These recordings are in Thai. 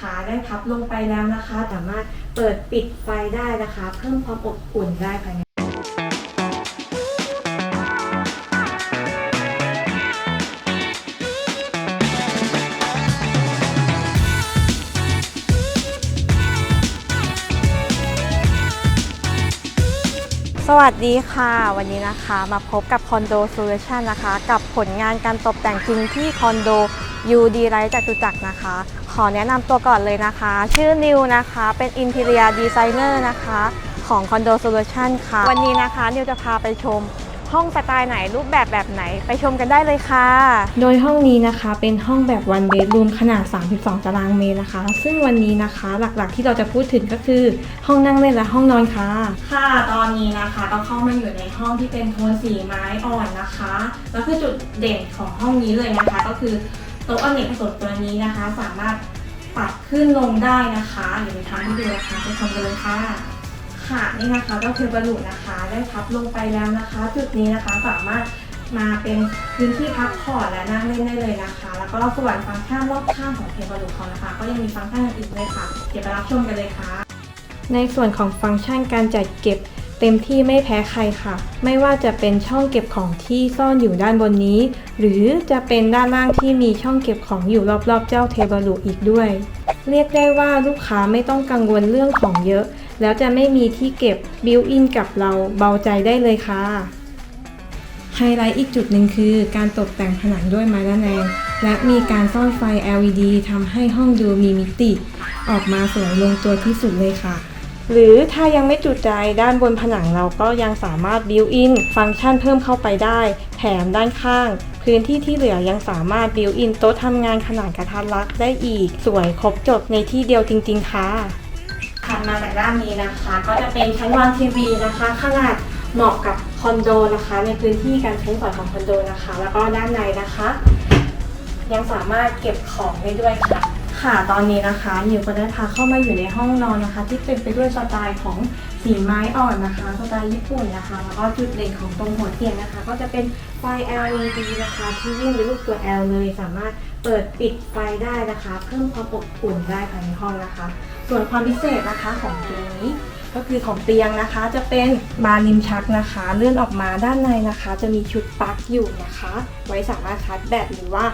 นะคะได้พับลงไปแล้วนะคะ สามารถเปิดปิดไฟได้นะคะ เพิ่มความอบอุ่นได้ภายในสวัสดีค่ะ วันนี้นะคะมาพบกับคอนโดโซลูชันนะคะ กับผลงานการตกแต่งจริงที่คอนโดยูดีไรจากจุจักรนะคะ ขอแนะนำตัวก่อนเลยนะคะ ชื่อนิวนะคะ เป็นอินเท i รียดีไซเนอร์นะคะของคอนโดโซลูชันค่ะ วันนี้นะคะ นิวจะพาไปชมห้องสไตล์ไหนรูปแบบแบบไหนไปชมกันได้เลยค่ะ โดยห้องนี้นะคะเป็นห้องแบบ one bedroom ขนาด 32 ตารางเมตรนะคะ ซึ่งวันนี้นะคะหลักๆที่เราจะพูดถึงก็คือ ห้องนั่งเล่นและห้องนอนค่ะ ค่ะตอนนี้นะคะก็เข้ามาอยู่ในห้องที่เป็นโทนสีไม้อ่อนนะคะ แล้วคือจุดเด่นของห้องนี้เลยนะคะ ก็คือโต๊ะอเนกประสงค์ตัวนี้นะคะ สามารถปรับขึ้นลงได้นะคะเดี๋ยวไปทำให้ดูนะคะไปชมกันเลยค่ะค่ะนี่นะคะก็คือบรรลุนะคะ ได้พับลงไปแล้วนะคะ จุดนี้นะคะสามารถมาเป็นพื้นที่พักผ่อนและนั่งเล่นได้เลยนะคะ แล้วก็ส่วนฟังก์ชันรอบข้างของเทบรรลุเขานะคะ ก็ยังมีฟังก์ชันอื่นๆด้วยค่ะ เดี๋ยวไปรับชมกันเลยค่ะ ในส่วนของฟังก์ชันการจัดเก็บ เต็มที่ไม่แพ้ใครค่ะ ไม่ว่าจะเป็นช่องเก็บของที่ซ่อนอยู่ด้านบนนี้ หรือจะเป็นด้านล่างที่มีช่องเก็บของอยู่รอบๆ เจ้าเทเบิลอีกด้วย เรียกได้ว่าลูกค้าไม่ต้องกังวลเรื่องของเยอะ แล้วจะไม่มีที่เก็บบิวอินกับเราเบาใจได้เลยค่ะไฮไลท์อีกจุดหนึ่งคือการตกแต่งผนังด้วยไม้ระแนง และมีการซ่อนไฟ LED ทำให้ห้องดูมีมิติ ออกมาสวยลงตัวที่สุดเลยค่ะ หรือถ้ายังไม่จุใจด้านบนผนังเราก็ยังสามารถบิวอินฟังก์ชันเพิ่มเข้าไปได้ แถมด้านข้าง พื้นที่ที่เหลือยังสามารถบิวอินโต๊ะทำงานขนาดกระทัดรัดได้อีก สวยครบจบในที่เดียวจริง ๆ ค่ะถัดมาจากด้านนี้นะคะ ก็จะเป็นชั้นวางทีวีนะคะ ขนาดเหมาะกับคอนโดนะคะ ในพื้นที่การใช้สอยของคอนโดนะคะ แล้วก็ด้านในนะคะ ยังสามารถเก็บของได้ด้วยค่ะ ค่ะตอนนี้นะคะนิวก็ได้พาเข้ามาอยู่ในห้องนอนนะคะ ที่เต็มไปด้วยสไตล์ของสีไม้อ่อนนะคะสไตล์ญี่ปุ่นนะคะ แล้วก็จุดเด่นของตรงหัวเตียงนะคะ ก็จะเป็นไฟ LED นะคะ ที่วิ่งเป็นรูปตัว L เลยสามารถเปิดปิดไฟได้นะคะ เพิ่มความอบอุ่นได้ภายในห้องนะคะ ส่วนความพิเศษนะคะของตัวนี้ ก็คือของเตียงนะคะจะเป็นบานริมชักนะคะ เลื่อนออกมาด้านในนะคะ จะมีชุดปลั๊กอยู่นะคะ ไว้สามารถชาร์จแบตหรือว่า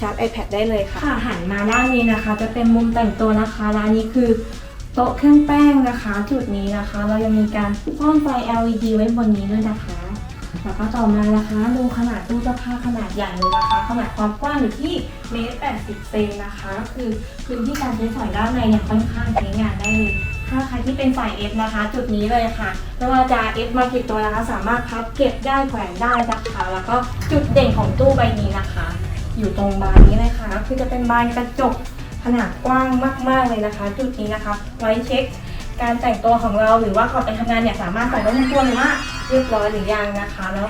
ชาร์จ iPad ได้เลยค่ะค่ะหันมาด้านนี้นะคะ จะเป็นมุมแต่งตัวนะคะร้านนี้คือโต๊ะเครื่องแป้งนะคะ จุดนี้นะคะ เรายังมีการซ่อนไฟ LED ไว้บนนี้ด้วยนะคะแล้วก็ต่อมานะคะดูขนาดตู้เสื้อผ้าขนาดใหญ่เลยนะคะ ขนาดความกว้างอยู่ที่เมตรแปดสิบเซนนะคะก็คือพื้นที่การใช้สอยด้านในเนี่ยค่อนข้างใช้งานได้เลย ถ้าใครที่เป็นฝ่าย F นะคะ จุดนี้เลยค่ะไม่ว่าจะ F มากี่ตัวนะคะ สามารถพับเก็บได้แขวนได้นะคะ แล้วก็จุดเด่นของตู้ใบนี้นะคะ อยู่ตรงบานนี้เลยค่ะคือจะเป็นบานกระจกขนาดกว้างมาก ๆเลยนะคะ จุดนี้นะคะ ไว้เช็คการแต่งตัวของเราหรือว่าก่อนไปทำงานเนี่ยสามารถใส่ไว้ในตัวเลยว่าเรียบร้อยหรือยังนะคะ แล้ว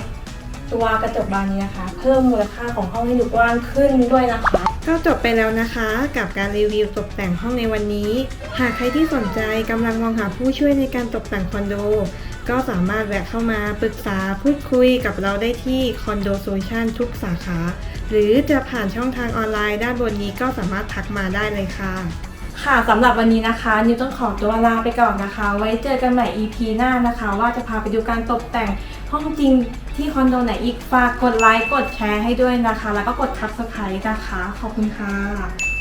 ตัวกระจกบานนี้นะคะ เพิ่มมูลค่าของห้องให้ดูกว้างขึ้นด้วยนะคะ ก็จบไปแล้วนะคะกับการรีวิวตกแต่งห้องในวันนี้ หากใครที่สนใจกำลังมองหาผู้ช่วยในการตกแต่งคอนโด ก็สามารถแวะเข้ามาปรึกษาพูดคุยกับเราได้ที่คอนโดโซลูชันทุกสาขา หรือจะผ่านช่องทางออนไลน์ด้านบนนี้ก็สามารถทักมาได้เลยค่ะ ค่ะสำหรับวันนี้นะคะนิวต้องขอตัวลาไปก่อนนะคะ ไว้เจอกันใหม่ EP หน้านะคะ ว่าจะพาไปดูการตกแต่งห้องจริงที่คอนโดไหนอีกฝากกดไลค์กดแชร์ให้ด้วยนะคะ แล้วก็กด Subscribe นะคะ ขอบคุณค่ะ